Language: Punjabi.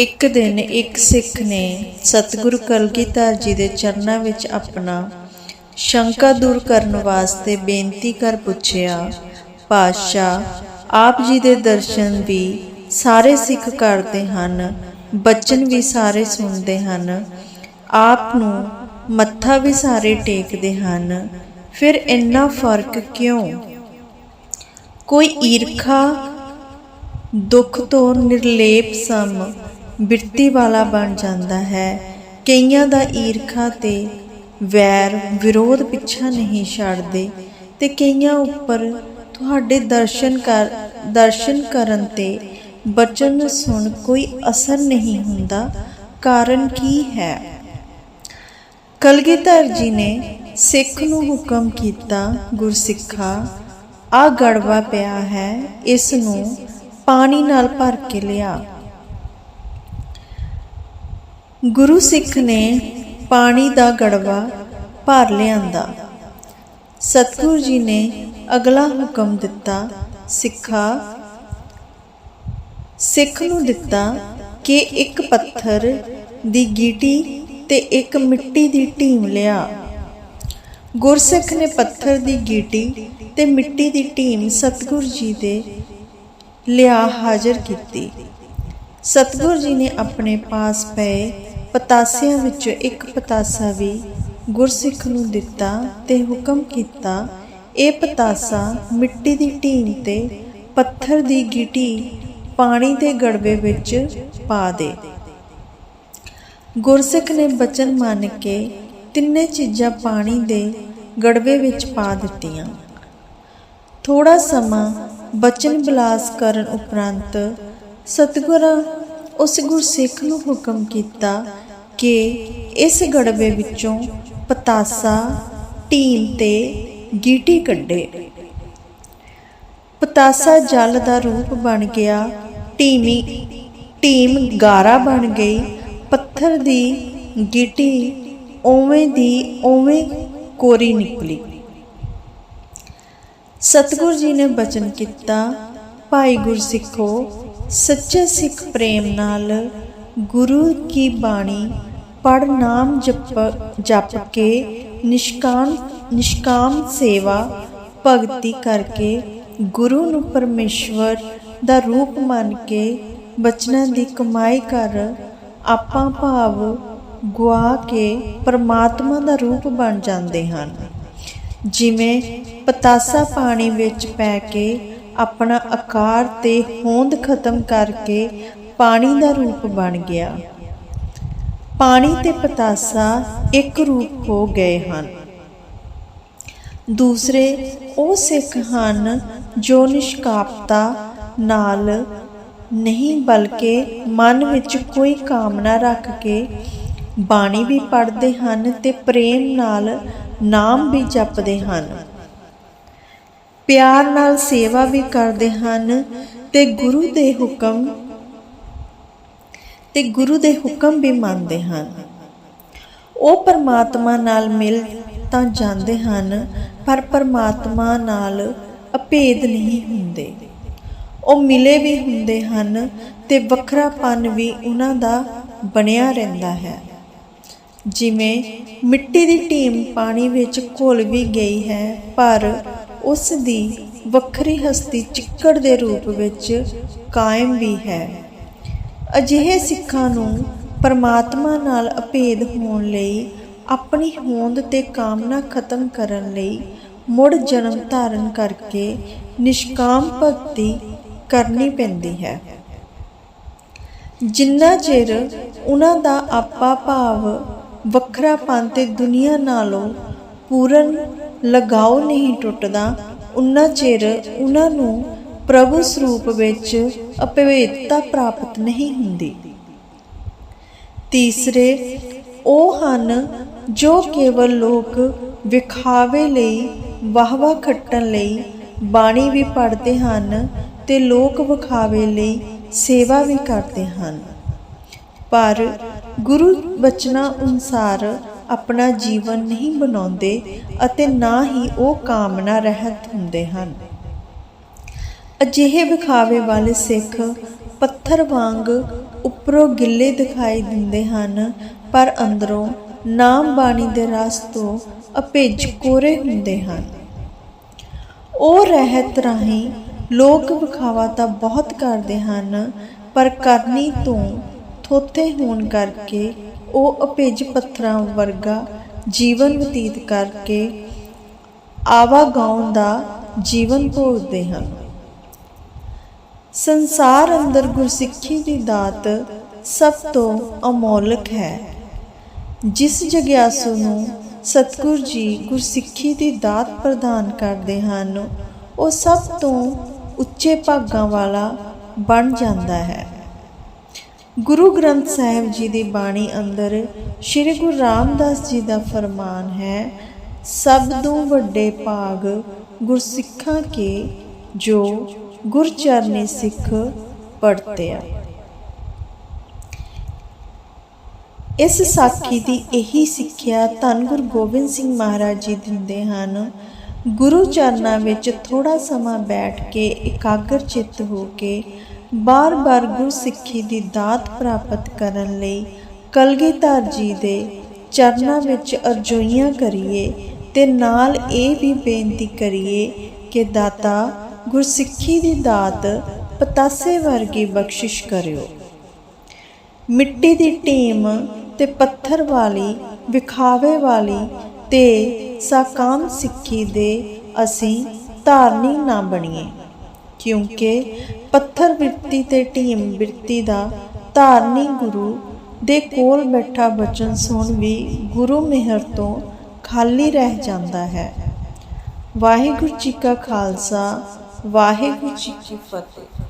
ਇੱਕ ਦਿਨ ਇੱਕ ਸਿੱਖ ਨੇ ਸਤਿਗੁਰੂ ਕਲਗੀਧਰ ਜੀ ਦੇ ਚਰਨਾਂ ਵਿੱਚ ਆਪਣਾ ਸ਼ੰਕਾ ਦੂਰ ਕਰਨ ਵਾਸਤੇ ਬੇਨਤੀ ਕਰ ਪੁੱਛਿਆ, ਪਾਤਸ਼ਾਹ, ਆਪ ਜੀ ਦੇ ਦਰਸ਼ਨ ਵੀ ਸਾਰੇ ਸਿੱਖ ਕਰਦੇ ਹਨ, ਬਚਨ ਵੀ ਸਾਰੇ ਸੁਣਦੇ ਹਨ, ਆਪ ਨੂੰ ਮੱਥਾ ਵੀ ਸਾਰੇ ਟੇਕਦੇ ਹਨ, ਫਿਰ ਇੰਨਾ ਫ਼ਰਕ ਕਿਉਂ? ਕੋਈ ਈਰਖਾ, ਦੁੱਖ ਤੋਂ ਨਿਰਲੇਪ ਸਮ ਬਿਰਤੀ ਵਾਲਾ ਬਣ ਜਾਂਦਾ ਹੈ। ਕਈਆਂ ਦਾ ਈਰਖਾ ਤੇ ਵੈਰ ਵਿਰੋਧ ਪਿੱਛਾ ਨਹੀਂ ਛੱਡਦੇ ਤੇ ਕਈਆਂ ਉੱਪਰ ਤੁਹਾਡੇ ਦਰਸ਼ਨ ਕਰ, ਦਰਸ਼ਨ ਕਰਨ ਤੇ ਬਚਨ ਸੁਣ ਕੋਈ ਅਸਰ ਨਹੀਂ ਹੁੰਦਾ, ਕਾਰਨ ਕੀ ਹੈ? ਕਲਗੀਧਰ ਜੀ ਨੇ ਸਿੱਖ ਨੂੰ ਹੁਕਮ ਕੀਤਾ, ਗੁਰਸਿੱਖਾ ਆ ਗੜਵਾ ਪਿਆ ਹੈ, ਇਸ ਨੂੰ ਪਾਣੀ ਨਾਲ ਭਰ ਕੇ ਲਿਆ। ਗੁਰੂ ਸਿੱਖ ਨੇ ਪਾਣੀ ਦਾ ਗੜਵਾ ਭਰ ਲਿਆਂਦਾ। ਸਤਿਗੁਰੂ ਜੀ ਨੇ ਅਗਲਾ ਹੁਕਮ ਦਿੱਤਾ, ਸਿੱਖਾ, ਸਿੱਖ ਨੂੰ ਦਿੱਤਾ ਕਿ ਇੱਕ ਪੱਥਰ ਦੀ ਗੀਟੀ ਤੇ ਇੱਕ ਮਿੱਟੀ ਦੀ ਢੀਮ ਲਿਆ। ਗੁਰਸਿੱਖ ਨੇ ਪੱਥਰ ਦੀ ਗੀਟੀ ਤੇ ਮਿੱਟੀ ਦੀ ਢੀਮ ਸਤਿਗੁਰ ਜੀ ਦੇ ਲਿਆ ਹਾਜ਼ਰ ਕੀਤੀ। ਸਤਿਗੁਰ ਜੀ ਨੇ ਆਪਣੇ ਪਾਸ ਪਏ ਪਤਾਸਿਆਂ ਵਿੱਚੋਂ ਇੱਕ ਪਤਾਸਾ ਵੀ ਗੁਰਸਿੱਖ ਨੂੰ ਦਿੱਤਾ ਤੇ ਹੁਕਮ ਕੀਤਾ, ਇਹ ਪਤਾਸਾ ਮਿੱਟੀ ਦੀ ਢੀਮ ਤੇ ਪੱਥਰ ਦੀ ਗਿਟੀ ਪਾਣੀ ਦੇ ਗੜਵੇ ਵਿੱਚ ਪਾ ਦੇ। ਗੁਰਸਿੱਖ ਨੇ ਬਚਨ ਮੰਨ ਕੇ ਤਿੰਨੇ ਚੀਜ਼ਾਂ ਪਾਣੀ ਦੇ ਗੜਵੇ ਵਿੱਚ ਪਾ ਦਿੱਤੀਆਂ। ਥੋੜਾ ਸਮਾਂ ਬਚਨ ਬਿਲਾਸ ਕਰਨ ਉਪਰੰਤ ਸਤਿਗੁਰਾਂ ਉਸ ਗੁਰਸਿੱਖ ਨੂੰ ਹੁਕਮ ਕੀਤਾ ਕਿ ਇਸ ਗੜਵੇ ਵਿੱਚੋਂ ਪਤਾਸਾ ਢੀਮ ਤੇ ਗੀਟੀ ਕੱਢੇ। ਪਤਾਸਾ ਜਲ ਦਾ ਰੂਪ ਬਣ ਗਿਆ, ਢੀਮੀ, ਢੀਮ ਗਾਰਾ ਬਣ ਗਈ, ਪੱਥਰ ਦੀ ਗਿੱਟੀ ਓਵੇਂ ਦੀ ਓਵੇਂ ਕੋਰੀ ਨਿਕਲੀ। ਸਤਿਗੁਰ ਜੀ ਨੇ ਬਚਨ ਕੀਤਾ ਭਾਈ ਗੁਰਸਿੱਖੋ, ਸੱਚੇ ਸਿੱਖ ਪ੍ਰੇਮ ਨਾਲ ਗੁਰੂ ਕੀ ਬਾਣੀ ਪੜ ਨਾਮ ਜਪ ਜਪ ਕੇ ਨਿਸ਼ਕਾਮ ਨਿਸ਼ਕਾਮ ਸੇਵਾ ਭਗਤੀ ਕਰਕੇ ਗੁਰੂ ਨੂੰ ਪਰਮੇਸ਼ਵਰ ਦਾ ਰੂਪ ਮੰਨ ਕੇ ਬਚਨਾਂ ਦੀ ਕਮਾਈ ਕਰ ਆਪਾਂ ਭਾਵ ਗੁਆ ਕੇ ਪਰਮਾਤਮਾ ਦਾ ਰੂਪ ਬਣ ਜਾਂਦੇ ਹਨ। ਜਿਵੇਂ ਪਤਾਸਾ ਪਾਣੀ ਵਿੱਚ ਪੈ ਕੇ ਆਪਣਾ ਆਕਾਰ ਤੇ ਹੋਂਦ ਖਤਮ ਕਰਕੇ ਪਾਣੀ ਦਾ ਰੂਪ ਬਣ ਗਿਆ। ਪਾਣੀ ਤੇ ਪਤਾਸਾ ਇੱਕ ਰੂਪ ਹੋ ਗਏ ਹਨ। ਦੂਸਰੇ, ਉਹ ਸਿੱਖ ਹਨ ਜੋ ਨਿਸ਼ਕਾਪਤਾ ਨਾਲ ਨਹੀਂ ਬਲਕਿ ਮਨ ਵਿੱਚ ਕੋਈ ਕਾਮਨਾ ਰੱਖ ਕੇ ਬਾਣੀ ਵੀ ਪੜ੍ਹਦੇ ਹਨ ਤੇ ਪ੍ਰੇਮ ਨਾਲ ਨਾਮ ਵੀ ਜਪਦੇ ਹਨ। ਪਿਆਰ ਨਾਲ ਸੇਵਾ ਵੀ ਕਰਦੇ ਹਨ ਤੇ ਗੁਰੂ ਦੇ ਹੁਕਮ ਤੇ ਗੁਰੂ ਦੇ ਹੁਕਮ ਵੀ ਮੰਨਦੇ ਹਨ। ਉਹ ਪਰਮਾਤਮਾ ਨਾਲ ਮਿਲ ਤਾਂ ਜਾਂਦੇ ਹਨ, ਪਰ ਪਰਮਾਤਮਾ ਨਾਲ ਅਭੇਦ ਨਹੀਂ ਹੁੰਦੇ। ਉਹ ਮਿਲੇ ਵੀ ਹੁੰਦੇ ਹਨ ਤੇ ਵੱਖਰਾਪਨ ਵੀ ਉਹਨਾਂ ਦਾ ਬਣਿਆ ਰਹਿੰਦਾ ਹੈ। ਜਿਵੇਂ ਮਿੱਟੀ ਦੀ ਢੀਮ ਪਾਣੀ ਵਿੱਚ ਘੁਲ ਵੀ ਗਈ ਹੈ, ਪਰ ਉਸ ਦੀ ਵੱਖਰੀ ਹਸਤੀ ਚਿੱਕੜ ਦੇ ਰੂਪ ਵਿੱਚ ਕਾਇਮ ਵੀ ਹੈ। ਅਜਿਹੇ ਸਿੱਖਾਂ ਨੂੰ ਪਰਮਾਤਮਾ ਨਾਲ ਅਭੇਦ ਹੋਣ ਲਈ, ਆਪਣੀ ਹੋਂਦ ਤੇ ਕਾਮਨਾ ਖਤਮ ਕਰਨ ਲਈ ਮੁੜ ਜਨਮ ਧਾਰਨ ਕਰਕੇ ਨਿਸ਼ਕਾਮ ਭਗਤੀ ਕਰਨੀ ਪੈਂਦੀ ਹੈ। ਜਿੰਨਾ ਚਿਰ ਉਹਨਾਂ ਦਾ ਆਪਾ ਭਾਵ ਵੱਖਰਾ ਪੰਨ ਤੇ ਦੁਨੀਆ ਨਾਲੋਂ ਪੂਰਨ ਲਗਾਓ ਨਹੀਂ ਟੁੱਟਦਾ, ਉਨਾ ਚਿਰ ਉਹਨਾਂ ਨੂੰ ਪ੍ਰਭੂ ਸਰੂਪ ਵਿੱਚ ਅਪਵੇਤਤਾ ਪ੍ਰਾਪਤ ਨਹੀਂ ਹੁੰਦੀ। ਤੀਸਰੇ, ਉਹ ਹਨ ਜੋ ਕੇਵਲ ਲੋਕ ਵਿਖਾਵੇ ਲਈ, ਵਾਹਵਾ ਖੱਟਣ ਲਈ, ਬਾਣੀ ਵੀ ਪੜ੍ਹਦੇ ਹਨ ਤੇ ਲੋਕ ਵਿਖਾਵੇ ਲਈ ਸੇਵਾ ਵੀ ਕਰਦੇ ਹਨ। ਪਰ ਗੁਰੂ ਬਚਨਾਂ ਅਨੁਸਾਰ ਆਪਣਾ ਜੀਵਨ ਨਹੀਂ ਬਣਾਉਂਦੇ ਅਤੇ ਨਾ ਹੀ ਉਹ ਕਾਮਨਾ ਰਹਿਤ ਹੁੰਦੇ ਹਨ। ਅਜਿਹੇ ਵਿਖਾਵੇ ਵਾਲੇ ਸਿੱਖ ਪੱਥਰ ਵਾਂਗ ਉੱਪਰੋਂ ਗਿੱਲੇ ਦਿਖਾਈ ਦਿੰਦੇ ਹਨ, ਪਰ ਅੰਦਰੋਂ ਨਾਮ ਬਾਣੀ ਦੇ ਰਸ ਤੋਂ ਅਭਿੱਜ ਕੋਰੇ ਹੁੰਦੇ ਹਨ। ਉਹ ਰਹਿਤ ਰਾਹੀਂ ਲੋਕ ਵਿਖਾਵਾ ਤਾਂ ਬਹੁਤ ਕਰਦੇ ਹਨ, ਪਰ ਕਰਨੀ ਤੋਂ ਥੋਥੇ ਹੋਣ ਕਰਕੇ ਉਹ ਅਭਿੱਜ ਪੱਥਰਾਂ ਵਰਗਾ ਜੀਵਨ ਬਤੀਤ ਕਰਕੇ ਆਵਾਗਾਉਣ ਦਾ ਜੀਵਨ ਭੋਗਦੇ ਹਨ। ਸੰਸਾਰ ਅੰਦਰ ਗੁਰਸਿੱਖੀ ਦੀ ਦਾਤ ਸਭ ਤੋਂ ਅਮੋਲਕ ਹੈ। ਜਿਸ ਜਗਿਆਸੂ ਨੂੰ ਸਤਿਗੁਰ ਜੀ ਗੁਰਸਿੱਖੀ ਦੀ ਦਾਤ ਪ੍ਰਦਾਨ ਕਰਦੇ ਹਨ, ਉਹ ਸਭ ਤੋਂ ਉੱਚੇ ਭਾਗਾਂ ਵਾਲਾ ਬਣ ਜਾਂਦਾ ਹੈ। ਗੁਰੂ ਗ੍ਰੰਥ ਸਾਹਿਬ ਜੀ ਦੀ ਬਾਣੀ ਅੰਦਰ ਸ੍ਰੀ ਗੁਰੂ ਰਾਮਦਾਸ ਜੀ ਦਾ ਫਰਮਾਨ ਹੈ, ਸਭ ਤੋਂ ਵੱਡੇ ਭਾਗ ਗੁਰਸਿੱਖਾਂ ਕੇ ਜੋ ਗੁਰਚਰਨੀ ਸਿੱਖ ਪੜਤਿਆ ਇਸ ਸਾਖੀ ਦੀ ਇਹੀ ਸਿੱਖਿਆ ਧੰਨ ਗੁਰੂ ਗੋਬਿੰਦ ਸਿੰਘ ਮਹਾਰਾਜ ਜੀ ਦਿੰਦੇ ਹਨ। ਗੁਰੂ ਚਰਨਾਂ ਵਿੱਚ ਥੋੜਾ ਸਮਾਂ ਬੈਠ ਕੇ ਇਕਾਗਰ ਚਿੱਤ ਹੋ ਕੇ ਬਾਰ-ਬਾਰ ਗੁਰਸਿੱਖੀ ਦੀ ਦਾਤ ਪ੍ਰਾਪਤ ਕਰਨ ਲਈ ਕਲਗੀਧਰ ਜੀ ਦੇ ਚਰਨਾਂ ਵਿੱਚ ਅਰਜ਼ੋਈਆਂ ਕਰੀਏ ਤੇ ਨਾਲ ਇਹ ਵੀ ਬੇਨਤੀ ਕਰੀਏ ਕਿ ਦਾਤਾ ਗੁਰਸਿੱਖੀ ਦੀ ਦਾਤ ਪਤਾਸੇ ਵਰਗੀ ਬਖਸ਼ਿਸ਼ ਕਰਿਓ। ਮਿੱਟੀ ਦੀ ਢੀਮ ਤੇ ਪੱਥਰ ਵਾਲੀ, ਵਿਖਾਵੇ ਵਾਲੀ ਤੇ ਸਾਕਾਮ ਸਿੱਖੀ ਦੇ ਅਸੀਂ ਧਾਰਨੀ ਨਾ ਬਣੀਏ। ਕਿਉਂਕਿ ਪੱਥਰ ਬਿਰਤੀ ਤੇ ਢੀਮ ਬਿਰਤੀ ਦਾ ਧਾਰਨੀ ਗੁਰੂ ਦੇ ਕੋਲ ਬੈਠਾ ਬਚਨ ਸੁਣ ਵੀ ਗੁਰੂ ਮਿਹਰ ਤੋਂ ਖਾਲੀ ਰਹਿ ਜਾਂਦਾ ਹੈ। ਵਾਹਿਗੁਰੂ ਜੀ ਕਾ ਖਾਲਸਾ, ਵਾਹਿਗੁਰੂ ਜੀ ਕੀ ਫਤਿਹ।